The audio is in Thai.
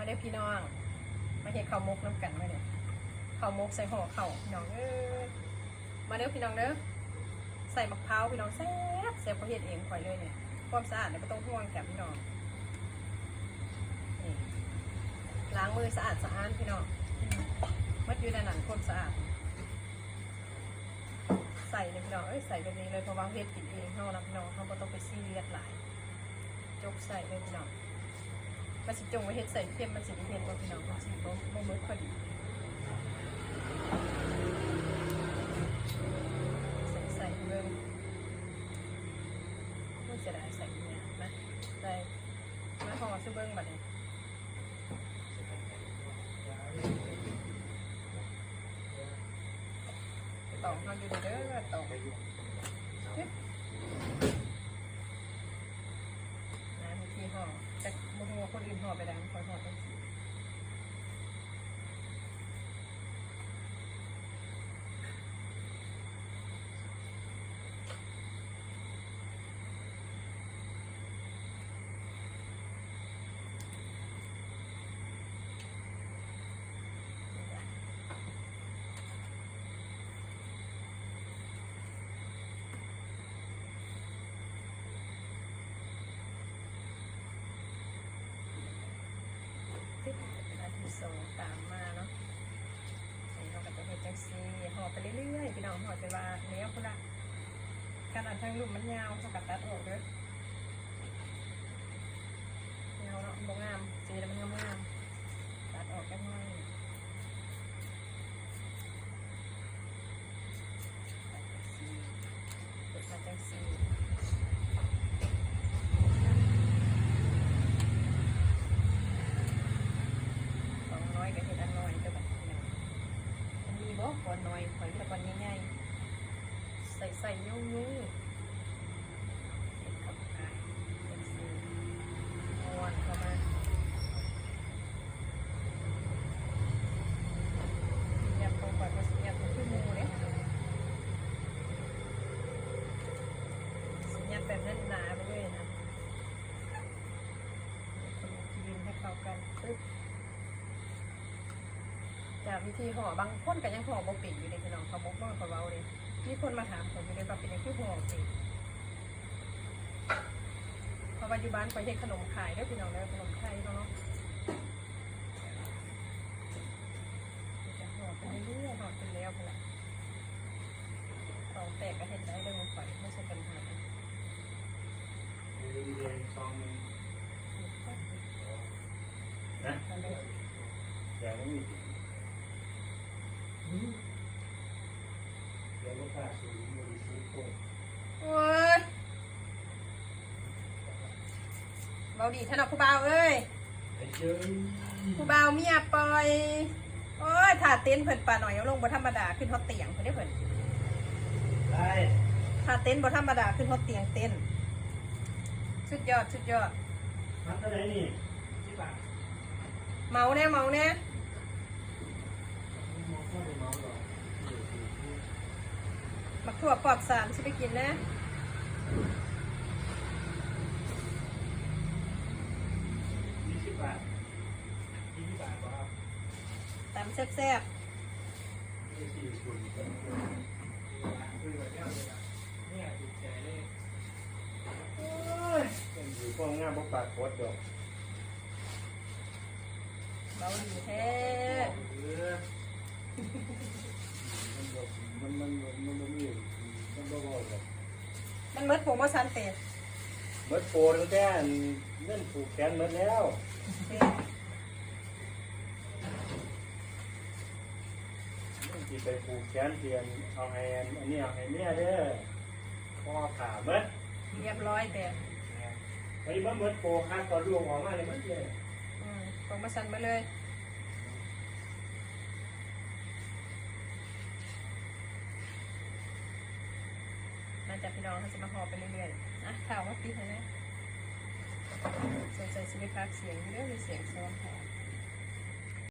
มาเด้พี่น้อง มาเฮ็ดข้าวมกน้ำกันมาเนี่ยข้าวมกใส่ห่อข้าวพี่น้องเอ้ยมาเด้อพี่น้องเด้อใส่มะพร้าวพี่น้องแซ่บแซ่บเขาเฮ็ดเองข่อยเลยเนี่ยความสะอาดเนี่ยไม่ต้องห่วงแกพี่น้องนี่ล้างมือสะอาดสะอาดพี่น้องมัดอยู่ในหนังคนสะอาด ใส่เลยพี่น้องเอ้ยใส่แบบนี้เลยเพราะว่าเฮ็ดกินเองเฮานะพี่น้องเฮาบ่ต้องไปซีเรียสหลาย จกใส่เลยพี่น้อง มันสิจงไว้เฮ็ดใส่เค็มมันสิเฮ็ดบ่พี่น้องมันสิบ่บ่หมดพอดีใส่ใส่เบิ่งมันจะได้ใส่เนี่ยนะได้มาห่อซื้อเบิ่งบัดนี้ตองเฮาอยู่เด้อตอง นะมีที่ห่อแต่บางทีคนอื่นห่อไปแล้วคอยห่อต้องสีติ๊บนา ทีสองตามมาเนาะนี่เราก็จะเห็นจังซีห่อไปเรื่อยๆพี่น้องห่อไปว่าเนี้ยคุณละการอันทั้งลุ่มมันยาวเขากัดตัดออกเด้อยาวเนาะบ่งามสีแล้วมันงามงามๆตัดออกแค่น้อยตัดมาจังซี สองน้อยก็เห็ดอันน้อยก็แบบนี้มันมีบ่ก่อนน้อยหอยตะกอนง่ายๆ ใส่ยุ่งยุ่งเห็ดกับไก่เป็นสีม้วนเข้ามาเงียบตรงก่อนก็เงียบตรงที่มูเลยเงียบแบบนั้นหนาไปเลยนะยืนให้เข้ากันปึ๊บจากวิธีห่อบางคนก็ยังห่อบปิดอยู่เลยพี่น้องเขาบอกว่าเขาเว้าเลย มีคนมาถามผมอยู่เลยว่าเป็นยังคือห่อปิดเพราะว่าอยู่บ้านคอยเฮ็ดขนมขายเด้อพี่น้องเด้อขนมไทยเนาะจะห่อไปเรื่อยๆห่อไปแล้วพุ่นละของแตกก็เห็นได้เรื่องข่อยไม่ใช่ปัญหาเรียนซองหนึงนะอย่าไม่ โค้งโอ้ยเบาดีท่านเอาผู้บ่าวเอ้ยไอ้เจ้ยผู้บ่าวเมียปล่อย โอ้ยถ้าเต้นเพิ่นป่าหน่อยเอาลงบ่ธรรมดาขึ้นฮอตเตียงเพิ่นได้อเพิ่นได้ถ้าเต้นบ่ธรรมดาขึ้นฮอตเตียงเต้นสุดยอดสุดยอดมันเท่าไหร่นี่ที่บาทเมาแน่เมาแน่มองเข้าไปมองหรอ มักถั่วปลอดสารสิไปกินแน่ยี่สิบบาทยี่สิบบาทครับตำแซ่บยี่สิบคุณเนี่ยติดใจเลยโอ้ยเป็นอยู่พวกงานพวกปากโคตรดอกๆเบาดีแท้ มันมันมันมันมันมีมันบ่บ่แบบ มันเมิ ดผมว่าซันเตะเบิดโปรตั้งแต่เงินผูกแขนหมดแล้วที่ไปผูกแขนเทียนเอาให้อันนี้เอาให้เมียเด้อพ่อขาเบิดเรียบร้อยแต่ไอ้บ้าเบิดโปรค่าต่อดวงออกมาเลยมันเจ้อืมผมมาซันมาเลย จากพี่น้องเขาจะมาหอไปเรื่อยๆอะข่าวว่าปีเท่ไหร่สงสัยสิมีปากเสียงเรื่องมีเสียงซ้อนแทน